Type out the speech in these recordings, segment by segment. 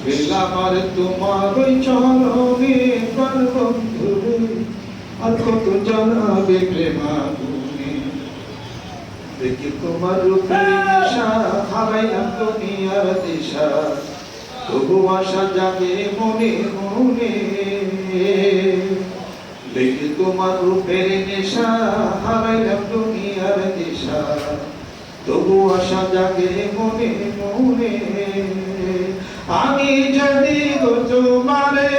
পাশ পেলাম তোমার ওই চরণে প্রাণ বন্ধু রে, আর কত জানাবে প্রেমাগুনে দেখি তোমার রূপে নেশা হারাইলাম দুনিয়ার দিশা তবু আশা জাগে মনে মনে দেখি তোমার রূপের নেশা হারাইলাম দুনিয়ার দিশা তবু আশা জাগে মনে মনে আমি যদি তোমারে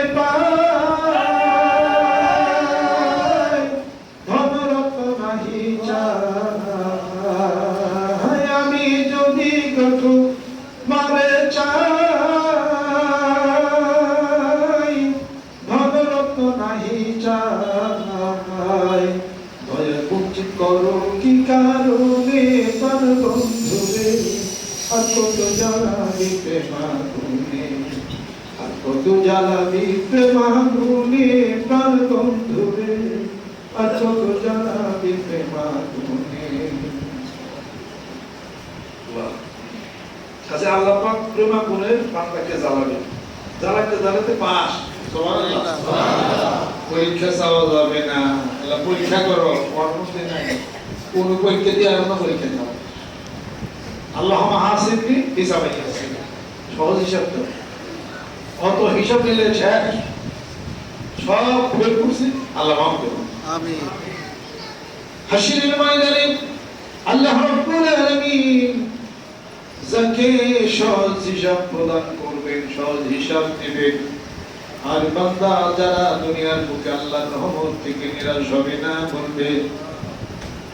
কত জ্বালাবি প্রাণ বন্ধুরে আর কত জ্বালাবি কাজে আল্লাহ পাক প্রেমা গুণের বান্দাকে জ্বালাবে। জ্বালাতে জ্বালাতে পাস। পরীক্ষা চাওয়া যাবে না। আল্লাহ পরীক্ষা করো কর্মসূচি নাই। কোন পরীক্ষা দিয়ে আর পরীক্ষা দাও আল্লাহ হাসিবনি হিসাবে। সহজ হিসাব তো। অত হিসাব নিলে শেষ সব ভুল করছি আল্লাহ মাফ করুন। আমিন। হাসিরের ময়দানে আল্লাহ রাব্বুল আলামিন যাকে সহজ হিসাব প্রদান করবেন সহজ হিসাব দিবেন। আর বান্দা যারা দুনিয়ার বুকে আল্লাহর রহমত থেকে নিরাশ হবে না বলবে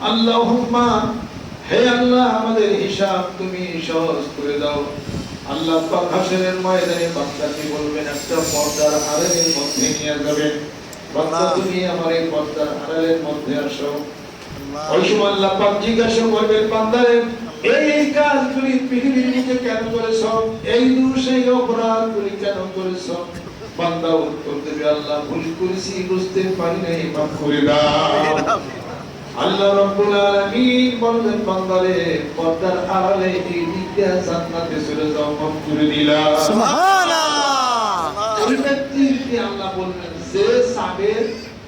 আল্লাহুম্মা হে আল্লাহ আমাদের হিসাব তুমি সহজ করে দাও। আল্লাহ পাক হাসরের ময়দানে বান্দাকে বলবেন একটা পর্দার আড়ালের মধ্যে নিয়ে যাবেন বান্দা তুমি আমার এই পর্দার আড়ালের মধ্যে আসো। ওই সময় আল্লাহ পাক জিজ্ঞাসা করবেন বান্দারে এই এই কাজগুলি পৃথিবীর বুকে কেন করেছ? এই দোষ এই অপরাধগুলি কেন করেছ? বান্দা উত্তর দেবে আল্লাহ ভুল করেছি বুঝতে পারি নাই মাফ করে দাও। আল্লাহ রাব্বুল আলামিন বললেন বান্দারে পর্দার আড়ালে এই দিক জান্নাতে চলে যাও মাফ করে দিলাম সুবহানাল্লাহ। ওই ব্যক্তিকে আল্লাহ বললেন যে চাবে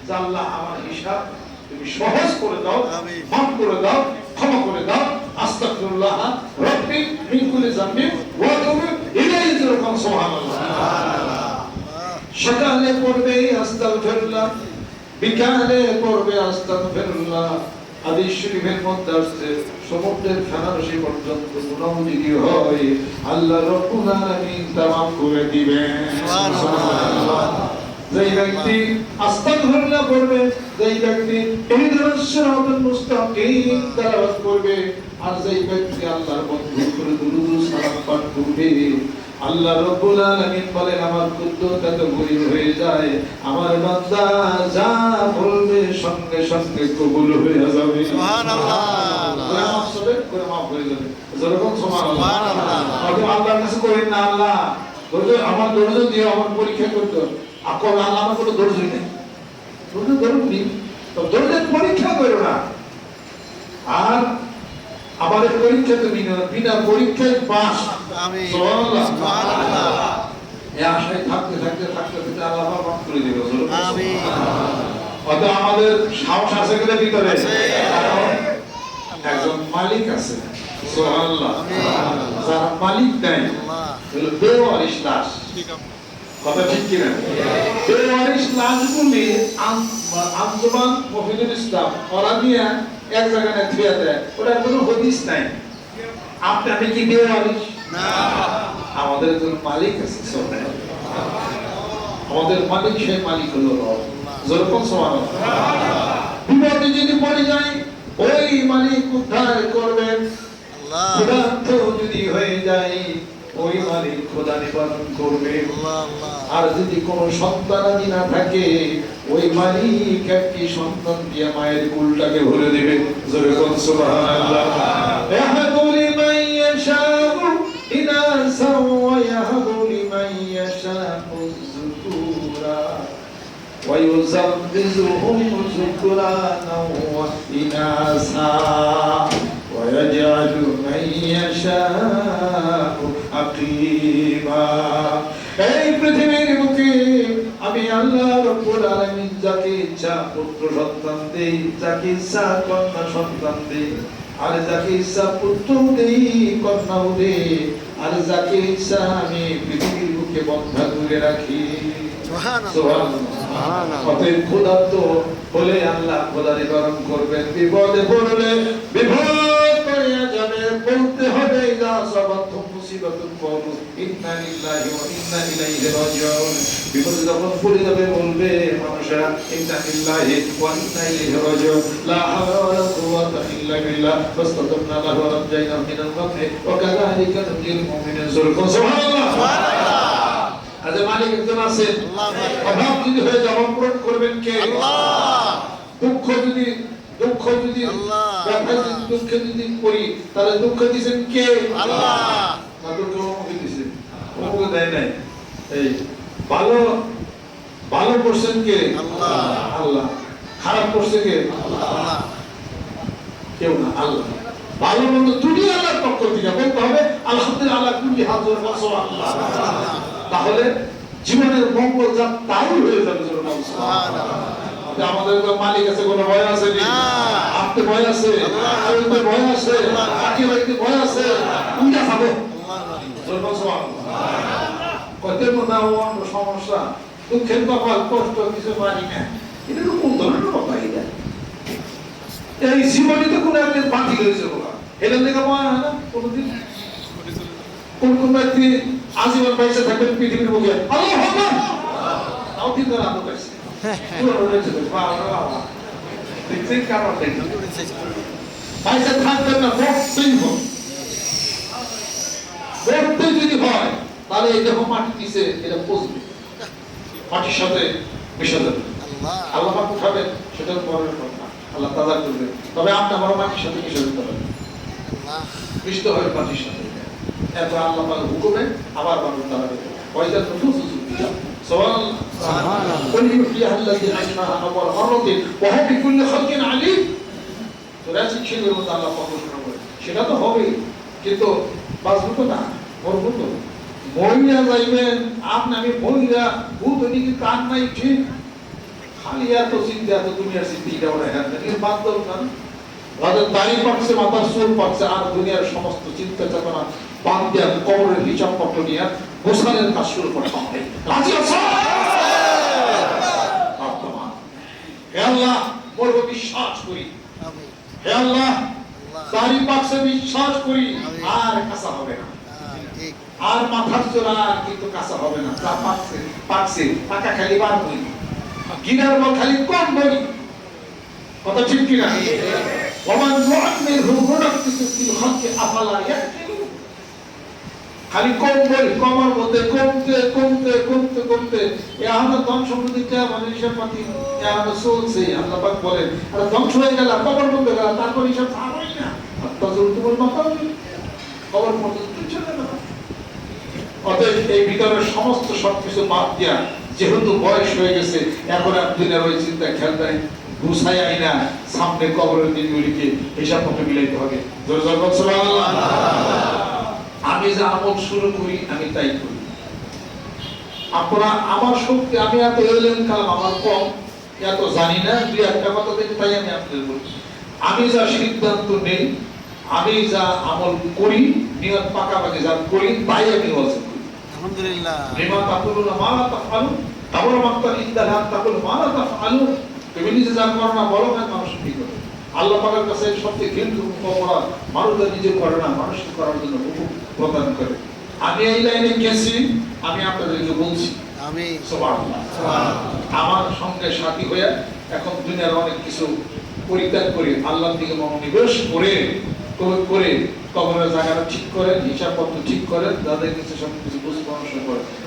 যে আমার হিসাব তুমি সহজ করে দাও। মাফ করে দাও ক্ষমা করে দাও আস্তাগফিরুল্লাহ রাব্বি মিন কুল্লি যামবি ওয়া তুবু ইলাইহি যেরকম সুবহানাল্লাহ। সকালে পড়বে আস্তাগফিরুল্লাহ বিকালে পড়বে আস্তাগফিরুল্লাহ হাদিস মধ্যে আসছে সমুদ্রের পর্যন্ত হয় আল্লাহ রব্বুল আলামিন তা করে দিবেন যেই ব্যক্তি পড়বে যেই ব্যক্তি মুস্তাকিম তেলাওয়াত করবে আর যেই ব্যক্তি আল্লাহর বন্ধু করে পাঠ করবে আল্লাহ রব্বুল আলামিন বলেন আমার কুদ্দুরটা তো গরিব হয়ে যায় আমার বান্দা যা বলবে সঙ্গে সঙ্গে কবুল হয়ে যাবে। সুবহানাল্লাহ। মাফ হবে, করে মাফ হয়ে যাবে। যেরকম সুবহানাল্লাহ। সুবহানাল্লাহ। আল্লাহর কাছে করেন না আল্লাহ ধৈর্য আমার ধৈর্য দিয়ে আমার পরীক্ষা করতে আকল আল্লাহ আমার কোনো ধৈর্য নেই। ধৈর্য ধরুন নি তো ধৈর্যের পরীক্ষা করো না। আর আমাদের পরীক্ষা তো বিনা বিনা পরীক্ষায় পাস আমিন সুবহানাল্লাহ। সুবহানাল্লাহ। এই আশায় থাকতে থাকতে থাকতে থাকতে আল্লাহ মাফ করে দিল আমিন হয়তো আমাদের সাহস আছে কিনা ভিতরে? একজন মালিক আছে সুবহানাল্লাহ। যার মালিক নাই হলো বেওয়ারিশ লাশ। কথা ঠিক কিনা? বেওয়ারিশ লাশগুলি আন- আঞ্জুমান ইসলাম ওরা নিয়ে এক জায়গায় থুয়ে দেয়। ওটার কোনো হদিস নাই। আপনি আমি কি বেওয়ারিশ? আমাদের একজন মালিক আছে আমাদের মালিক সেই মালিক হলো রব। যেরকম সমান বিপদে যদি পড়ে যায় ওই মালিক উদ্ধার করবেন ক্ষুধার্ত যদি হয়ে যায় ওই মালিক খোদা নিবারণ করবে। আর যদি কোনো সন্তানাদি না থাকে ওই মালিক একটি সন্তান দিয়ে মায়ের কুলটাকে ভরে দেবে। জোরে কোন সুবহানাল্লাহ ইনাসা ওয়া ইয়াহবু লিমান ইয়াশাউ যুকুরা ويزوجهم ذكرانا وإناثا ويجعل من يشاء عقيما এই পৃথিবীর বুকে আমি আল্লাহ রব্বুল আলামিন যাকে ইচ্ছা পুত্র সন্তান দেই যাকে ইচ্ছা কন্যা সন্তান দেই আর যাকে ইচ্ছা পুত্র দেই কন্যাও দেই আর যাকে ইচ্ছা আমি পৃথিবীর বুকে বন্ধা করে রাখি। অতএব ক্ষুধার্ত হলে আল্লাহ খোদা গরম করবেন। বিপদে পড়লে বিপদ করিয়া যাবে বলতে হবে যা মুসিবাতুন কওলু ইন্না লিল্লাহি ওয়া ইন্না ইলাইহি রাজিউন। বিপদে যখন পড়ে যাবে বলবে মানুষেরা ইন্না লিল্লাহি ওয়া ইন্না ইলাইহি রাজিউন। লা হাওলা ওয়ালা কুওয়াতা ইল্লা বিল্লাহ। ফাস্তাগফিরনা লাহু ওয়া নাজাইনাহু মিনাল গামমি ওয়া কাযালিকা নাজিল মুমিনিন সুবহানাল্লাহ! আজ মালিক একজন আছেন অভাব যদি হয়ে যায় পূরণ করবেন কে? আল্লাহ! দুঃখ যদি দুঃখ যদি করি তাহলে দুঃখ দিছেন কে? আল্লাহ! না দুঃখ অমুকে দিছেন অমুকে দেয় নাই এই ভালো ভালো করছেন কে আল্লাহ। আল্লাহ খারাপ করছে কে কেউ না আল্লাহ ভালো মন্দ দুটি আল্লাহর পক্ষ থেকে বলতে হবে আলহামদুলিল্লাহ আল্লাহ কুল্লি হাজর আল্লাহ তাহলে জীবনের মঙ্গল যা তাই হয়ে যাবে আমাদের মালিক আছে কোনো ভয় আছে। আপনি ভয় আছে ভয় আছে ভয় আছে উইটা খাব আল্লাহ জোরে বলো সুবহানাল্লাহ। কত সমস্যা? দুঃখের কপাল কষ্ট, কিছু পারি না। এটা তো কোন ধরনের কথা এই জীবনে তো কোনো একদিন বাতিল হয়েছে বলা। এটা থেকে মনে হয় না কোনোদিন? কোন কোন ব্যক্তি আজীবন পয়সা থাকবেন পৃথিবীর বুকে? আল্লাহ আকবার! তাও না তো পাইছে পয়সা থাকবেন না বসতেই বসতে যদি হয় তাহলে এই দেখো মাটি দিছে এটা পচবে মাটির সাথে মিশে যাবে আল্লাহ আল্লাহ পাক উঠাবেন সেটা পরের কথা আল্লাহ তাজা করবে তবে আপনি আমার মাটির সাথে মিশে যেতে পারেন আল্লাহ মিশতে হবে মাটির সাথে এরপর আল্লাহ পাক হুকুমে আবার মানুষ দাঁড়াবে পয়সা তো ফুসু সুবহানাল্লাহ قل يحييها الذي انشاها اول مره وهو بكل خلق عليم তোরা শিক্ষকের মতো আল্লাহ পাক ঘোষণা করে সেটা তো হবেই কিন্তু বাঁচবো না মরবো তো মহিলা যাইবেন আপনি আমি মহিলা ভূত ওদিকে কান নাই, ঠিক? খালি এত চিন্তা, এত দুনিয়ার চিন্তা, এটা ওরা হ্যাঁ বাদ দাও না। তাদের দাড়ি পাকছে, মাথার চুল পাকছে, আর দুনিয়ার সমস্ত চিন্তা চেতনা বাদ দেওয়া কবরের হিসাব পত্র নিয়ে গোসালের কাজ শুরু করতে হবে রাজি আছো? হে আল্লাহ মরব বিশ্বাস করি। হে আল্লাহ দাড়ি পাকছে, বিশ্বাস করি, আর কাঁচা হবে না। আর মাথার চুল কিন্তু কাঁচা হবে না। যা পাকছে পাকছে, পাকা খালি বার বই গিনার বল খালি কম কথা ঠিক ওমান আফালা খালি কম কমার মধ্যে কমতে কমতে কমতে কমতে। এখন ধন সম্পত্তিটা মানে হিসাব পাতি চলছে, আল্লাহ বলেন। আর ধ্বংস হয়ে গেল কবর মধ্যে গেল, তারপর হিসাব থাকবেই চলে অতএব এই ভিতরের সমস্ত সবকিছু বাদ দিয়া, যেহেতু বয়স হয়ে গেছে, এখন ওই চিন্তা খেয়াল নাই গুছাই আই না, সামনে কবরের দিনগুলিকে হিসাব মতো মিলাইতে হবে। আমি যে আমল শুরু করি, আমি তাই করি। আপনারা আমার শক্তি, আমি এত এলেন কালাম, আমার কম, এত জানি না, দুই একটা কথা দেখি তাই আমি আপনাদের বলি। আমি যা সিদ্ধান্ত নেই আমি যা আমল করি নিয়ত পাকাপাকি যা করি তাই আমি ওয়াজ করি। আলহামদুলিল্লাহ। লিমা তাকুলুনা মা লা তাফআলুন কাবুর মাক্তান ইনদাল্লাহ তাকুল মা লা তাফআলুন তুমি নিজে যা করো না বলো না মানুষ কি করে? আল্লাহ পাকের কাছে সবচেয়ে অপরাধ নিজে করে না মানুষকে করার জন্য হুকুম প্রদান করে। আমি এই লাইনে গেছি আমি আপনাদেরকে বলছি। সুবহানাল্লাহ। আমার সঙ্গে সাথী হয়ে এখন দুনিয়ার অনেক কিছু পরিত্যাগ করে আল্লাহর দিকে মনোনিবেশ করে করে- কখনো জায়গাটা ঠিক করেন, হিসাবপত্র ঠিক করেন যাদের কিছু সব কিছু বুঝে পড়াশোনা করেন।